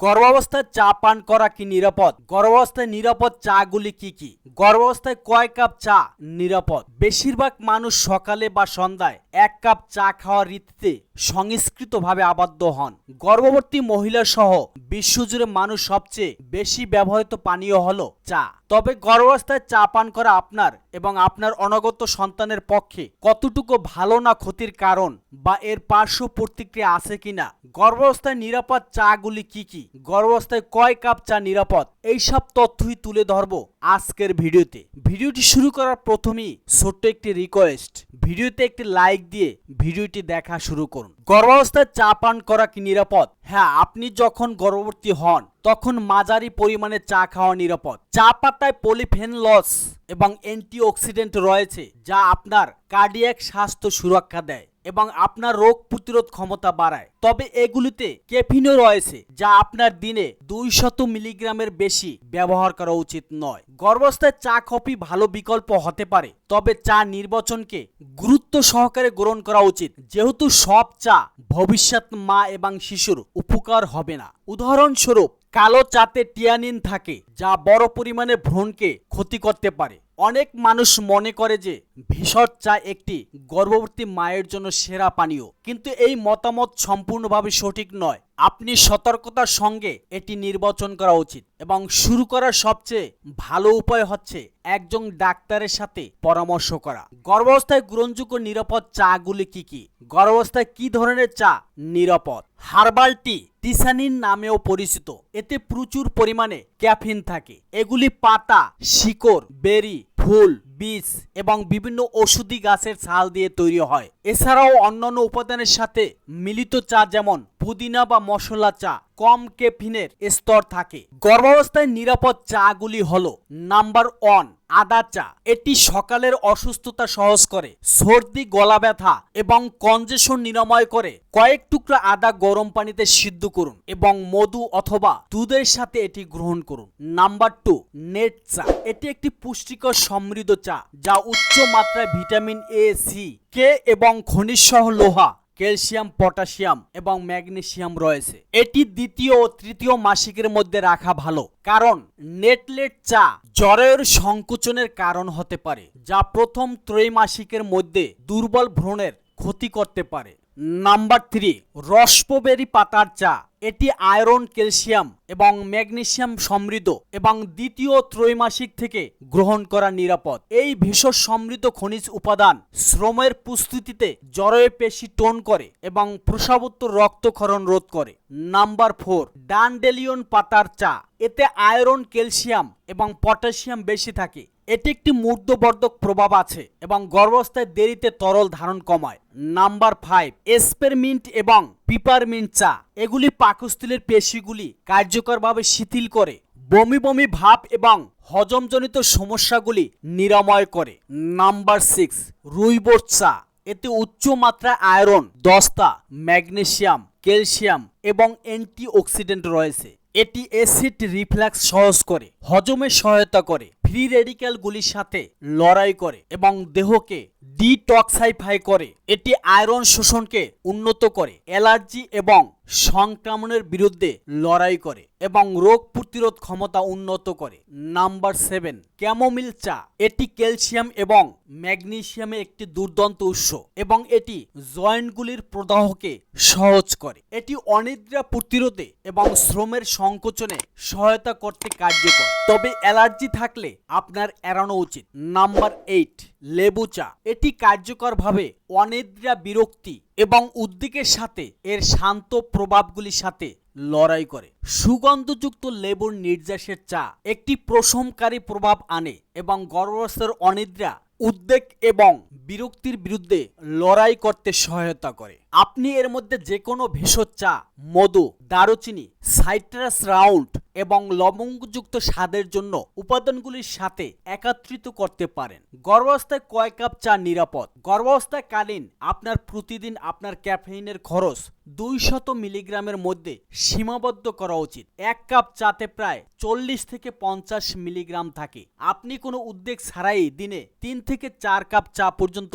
গর্ভাবস্থায় চা পান করা কি নিরাপদ? গর্ভাবস্থায় নিরাপদ চা গুলি কি কি? গর্ভাবস্থায় কয় কাপ চা নিরাপদ? বেশিরভাগ মানুষ সকালে বা সন্ধ্যায় এক কাপ চা খাওয়ার রীতিতে সংস্কৃতভাবে আবদ্ধ হন। গর্ভবতী মহিলা সহ বিশ্বজুড়ে মানুষ সবচেয়ে বেশি ব্যবহৃত পানীয় হল চা। তবে গর্ভাবস্থায় চা পান করা আপনার এবং আপনার অনগত সন্তানের পক্ষে কতটুকু ভালো না ক্ষতির কারণ বা এর পার্শ্ব প্রতিক্রিয়া আছে কিনা? গর্ভাবস্থায় নিরাপদ চাগুলি কি কি? গর্ভাবস্থায় কয় কাপ চা নিরাপদ? এইসব তথ্যই তুলে ধরব আজকের ভিডিওতে। ভিডিওটি শুরু করার প্রথমেই ছোট্ট একটি রিকোয়েস্ট ভিডিওতে একটি লাইক দিয়ে ভিডিওটি দেখা শুরু করুন। গর্ভাবস্থায় চা পান করা কি নিরাপদ? হ্যাঁ আপনি যখন গর্ভবতী হন, তখন মাঝারি পরিমাণে চা খাওয়া নিরাপদ। চা পাতায় পলিফেনলস এবং অ্যান্টিঅক্সিডেন্ট রয়েছে, যা আপনার কার্ডিয়াক স্বাস্থ্য সুরক্ষা দেয়। এবং আপনার রোগ প্রতিরোধ ক্ষমতা বাড়ায়। তবে এগুলিতে ক্যাফিনও রয়েছে, যা আপনার দিনে দুই শত মিলিগ্রামের বেশি ব্যবহার করা উচিত নয়। গর্ভাবস্থায় চা, কফি ভালো বিকল্প হতে পারে, তবে চা নির্বাচনকে গুরুত্ব সহকারে গ্রহণ করা উচিত। যেহেতু সব চা ভবিষ্যৎ মা এবং শিশুর উপকার হবে না। উদাহরণস্বরূপ কালো চাতে টিয়ানিন থাকে, যা বড় পরিমাণে ভ্রণকে ক্ষতি করতে পারে। অনেক মানুষ মনে করে যে ভেষজ চা একটি গর্ভবতী মায়ের জন্য সেরা পানীয়। কিন্তু এই মতামত সম্পূর্ণভাবে সঠিক নয়। আপনি সতর্কতার সঙ্গে এটি নির্বাচন করা উচিত এবং শুরু করার সবচেয়ে ভালো উপায় হচ্ছে একজন ডাক্তারের সাথে পরামর্শ করা। গর্ভাবস্থায় গ্রহণযোগ্য নিরাপদ চাগুলি কি কি? গর্ভাবস্থায় কি ধরনের চা নিরাপদ? হার্বাল টি টিসানিন নামেও পরিচিত। এতে প্রচুর পরিমাণে ক্যাফিন থাকে। এগুলি পাতা, শিকড়, বেরি, ফুল বীজ এবং বিভিন্ন ওষুধি গাছের ছাল দিয়ে তৈরি হয়। এছাড়াও অন্যান্য উপাদানের সাথে মিলিত চা যেমন পুদিনা বা মশলা চা কম কেফিনের স্তর থাকে। গর্ভাবস্থায় নিরাপদ চাগুলি হল নাম্বার ওয়ান আদা চা। এটি সকালের অসুস্থতা সহজ করে, সর্দি, গলা ব্যথা এবং কনজেশন নিরাময় করে। কয়েক টুকরা আদা গরম পানিতে সিদ্ধ করুন এবং মধু অথবা দুধের সাথে এটি গ্রহণ করুন। নাম্বার টু, নেট চা। এটি একটি পুষ্টিকর সমৃদ্ধ চা যা উচ্চ মাত্রায় ভিটামিন এ, সি, কে এবং খনিজ সহ লোহা ক্যালসিয়াম, পটাশিয়াম এবং ম্যাগনেসিয়াম রয়েছে। এটি দ্বিতীয় ও তৃতীয় মাসিকের মধ্যে রাখা ভালো, কারণ নেটলেট চা জ্বরের সংকোচনের কারণ হতে পারে, যা প্রথম ত্রৈমাসিকের মধ্যে দুর্বল ভ্রণের ক্ষতি করতে পারে। নাম্বার থ্রি, রসপবেরি পাতার চা এটি আয়রন, ক্যালসিয়াম এবং ম্যাগনেসিয়াম সমৃদ্ধ এবং দ্বিতীয় ত্রৈমাসিক থেকে গ্রহণ করা নিরাপদ। এই ভেষজ সমৃদ্ধ খনিজ উপাদান শ্রমের প্রস্তুতিতে জরয়ে পেশি টোন করে এবং প্রসাবোত্তর রক্তক্ষরণ রোধ করে। নাম্বার ফোর, ডানডেলিয়ন পাতার চা। এতে আয়রন, ক্যালসিয়াম এবং পটাশিয়াম বেশি থাকে। এটি একটি মূর্ধবর্ধক প্রভাব আছে এবং গর্ভাবস্থায় দেরিতে তরল ধারণ কমায়। নাম্বার ফাইভ, এসপেরমিন্ট এবং পিপারমিন্ট চা এগুলি পাকস্থলীর পেশিগুলি কার্যকরভাবে শিথিল করে, বমি বমি ভাব এবং হজমজনিত সমস্যাগুলি নিরাময় করে। নাম্বার সিক্স রুইবোর চা এতে উচ্চ মাত্রায় আয়রন, দস্তা, ম্যাগনেসিয়াম, ক্যালসিয়াম এবং অ্যান্টিঅক্সিডেন্ট রয়েছে। এটি অ্যাসিড রিফ্লাক্স সহজ করে, হজমে সহায়তা করে ফ্রি রেডিক্যালগুলির সাথে লড়াই করে এবং দেহকে ডিটক্সাইফাই করে। এটি আয়রন শোষণকে উন্নত করে, অ্যালার্জি এবং সংক্রমণের বিরুদ্ধে লড়াই করে এবং রোগ প্রতিরোধ ক্ষমতা উন্নত করে। নাম্বার সেভেন, ক্যামোমিল চা। এটি ক্যালসিয়াম এবং ম্যাগনেসিয়ামের একটি দুর্দান্ত উৎস এবং এটি জয়েন্টগুলির প্রদাহকে সহজ করে। এটি অনিদ্রা প্রতিরোধে এবং শ্রমের সংকোচনে সহায়তা করতে কার্যকর। তবে অ্যালার্জি থাকলে আপনার এড়ানো উচিত। নাম্বার এইট, লেবু চা। এটি কার্যকরভাবে অনিদ্রা বিরক্তি এবং উদ্বেগের সাথে এর শান্ত প্রভাবগুলির সাথে লড়াই করে। সুগন্ধযুক্ত লেবুর নির্যাসের চা একটি প্রশমকারী প্রভাব আনে এবং গর্ভাবস্থার অনিদ্রা, উদ্বেগ এবং বিরক্তির বিরুদ্ধে লড়াই করতে সহায়তা করে। আপনি এর মধ্যে যে কোনো ভেষজ চা, মধু, দারুচিনি, সাইট্রাস রাউন্ড এবং লবঙ্গযুক্ত স্বাদের জন্য উপাদানগুলির সাথে একত্রিত করতে পারেন। গর্ভাবস্থায় কয় কাপ চা নিরাপদ। গর্ভাবস্থাকালীন আপনার প্রতিদিন আপনার ক্যাফেইনের খরচ দুই শত মিলিগ্রামের মধ্যে সীমাবদ্ধ করা উচিত। এক কাপ চাতে প্রায় চল্লিশ থেকে পঞ্চাশ মিলিগ্রাম থাকে। আপনি কোনো উদ্বেগ ছাড়াই দিনে তিন থেকে চার কাপ চা পর্যন্ত